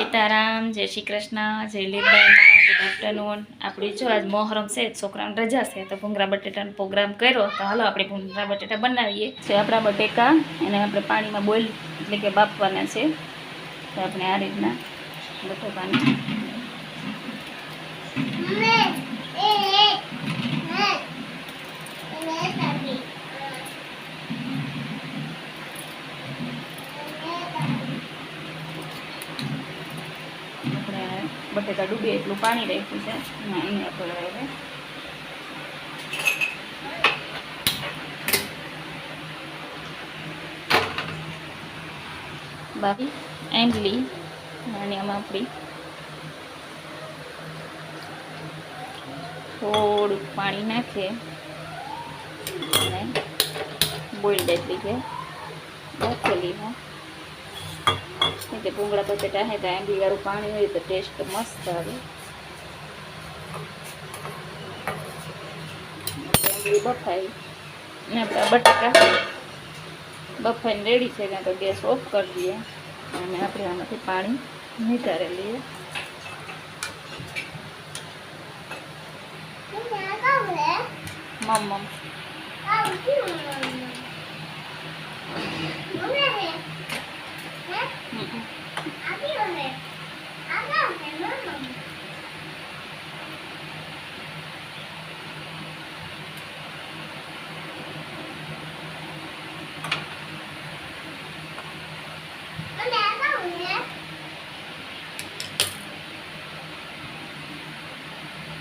સીતારામ, જય શ્રી કૃષ્ણ, જય લીલબાઈમાં good afternoon આપણી જો આજ મોહરમ છે છોકરાને રજા છે, તો ભૂંગરા બટેટાનો પ્રોગ્રામ કર્યો, તો હાલો આપણે ભૂંગરા બટેટા બનાવીએ. છે આપણા બટેકા, એને આપણે પાણીમાં બોઇલ એટલે કે બાફવાના છે, તો આપણે આ રીતના બટેકાને બટેકા ડૂબે એટલું પાણી રાખ્યું છે. અહીંયા આપણે હવે બાકી એન્ડલી અને આમાં આપણી થોડુંક પાણી નાખીએ. અને બોઈલ્ડ એટલી છે. બાફેલી હા એટલે ભૂંગળા બટેટા હે તો આંબી વાળું પાણી હોય તો ટેસ્ટ મસ્ત આવે. આંબલી બફાઈ. ને આપણા બટાકા. બફાઈને રેડી છે ત્યાં તો ગેસ ઓફ કરી દઈએ. અને આપણે આમાંથી પાણી નીકાળી લઈએ. મમ.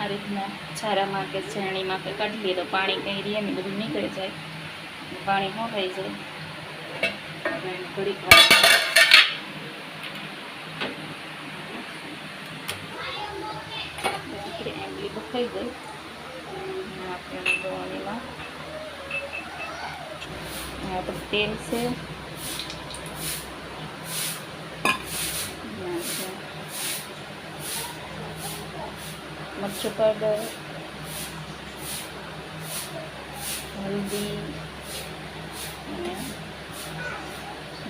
આ રીતના છારામાં કે છાણીમાં કે કાઢી લઈએ તો પાણી કંઈ રહે ને બધું નીકળી જાય. પાણી ન થઈ જાય. ઘડીક વાર બફાઈ ગઈ આપણે ગોળણીમાં આ આપણે તેલ છે અને આપણે મરચું પાવડર હલ્દી અને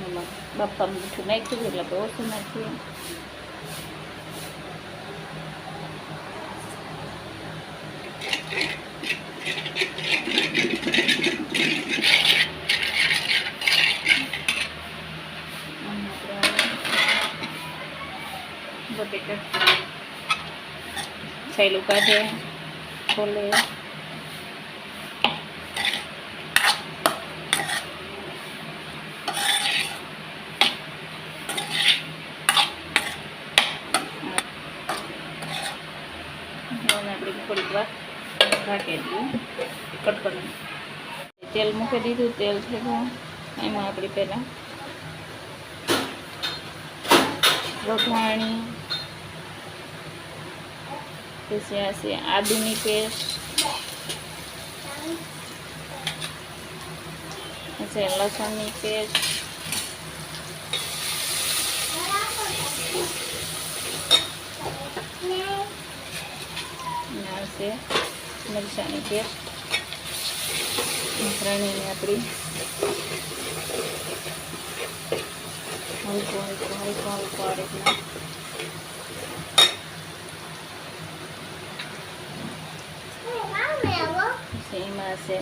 નમક બાફા મીઠું નાખ્યું એટલે આપણે આપણે કાઢે, ખોલે. થોડીક વાર ઢાંકી કટકટ તેલ મૂકી દીધું, તેલ છે એમાં આપણે પહેલાં વઘાણી પછી આ છે આદુની પેસ્ટ પછી લસણની પેસ્ટ અને આ છે મરચાંની પેસ્ટ ત્રણેયને આપણી હલકો હલકો હલકો હલકો આ રીતના પછી એમાં છે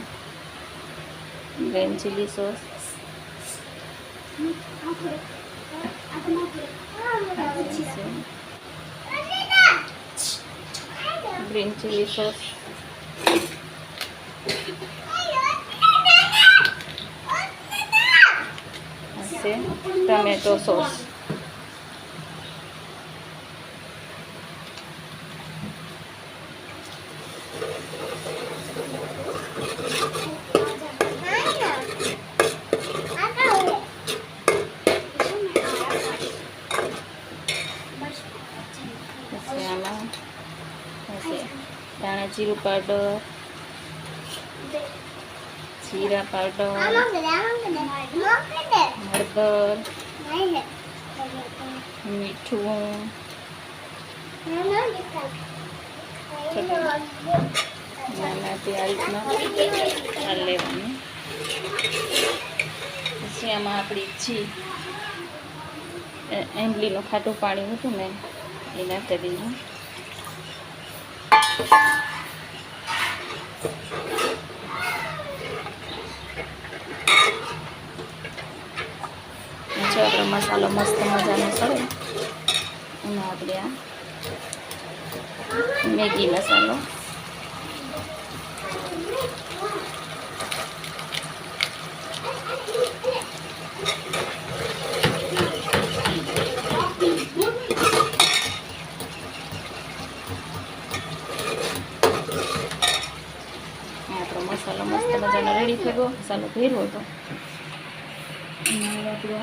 green chilli sauce green chilli sauce છે ટમેટો સોસ ધાણા જીરું પાવડર જીરા પાવડર હળદર મીઠું નાનાથી આ રીતના લેવાનું. પછી આમાં આપણી છી એમ્બલીનું ખાટું પાણી હતું ને એ નાખી દીધું. જો આપણો મસાલો મસ્ત મજાનો સળે એમાં આપણે આ મેગી મસાલો આ આપણો મસાલો મસ્ત મજાનો સાલો ભેરવો હતો અને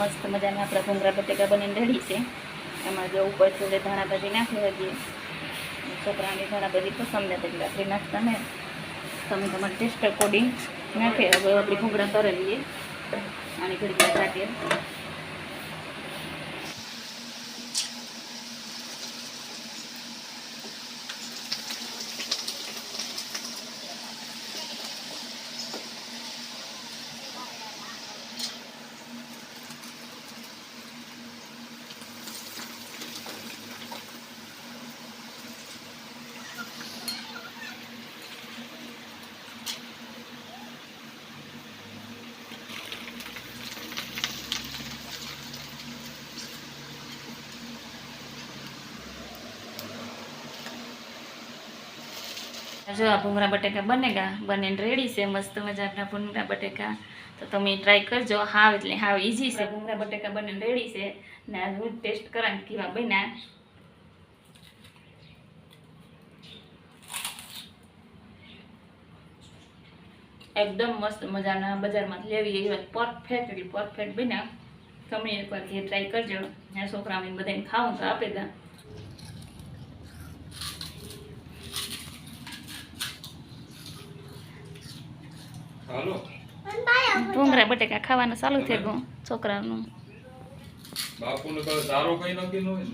મસ્ત મજાના આપણા ભૂંગરા બટેકા બનીને રેડી છે. એમાં જો ઉપર છોડે ધાણા ભાજી નાખી હજી. છોકરાની ધાણા ભાજી પસંદ નથી, એટલે આપણે નાખતા ને તમે તમારે ટેસ્ટ અકોર્ડિંગ નાખે. હવે આપણી ભૂંગરા તરે લઈએ આની ઘડી કાઢીએ જો આ ભૂંગળા બટેકા બનેગા, બનીને રેડી છે, મસ્ત મજાના ભૂંગળા બટેકા. તો તમે ટ્રાય કરજો, હાવ એટલે હાવ ઇઝી છે. ભૂંગળા બટેકા બનીને રેડી છે. ને આ હું ટેસ્ટ કરાવીને કેવા બન્યા. એકદમ મસ્ત મજાના બજારમાં લેવી એવા પરફેક્ટ એટલે પરફેક્ટ બન્યા. તમે એકવાર ઘેર ટ્રાય કરજો. છોકરાઓને બધાને ખાવું તો આપે દા હાલો. ભૂંગળા બટેકા ખાવાનું ચાલુ થઈ ગયું છોકરાનું. બાપુને કહે સારો કઈ નક્કી ન હોય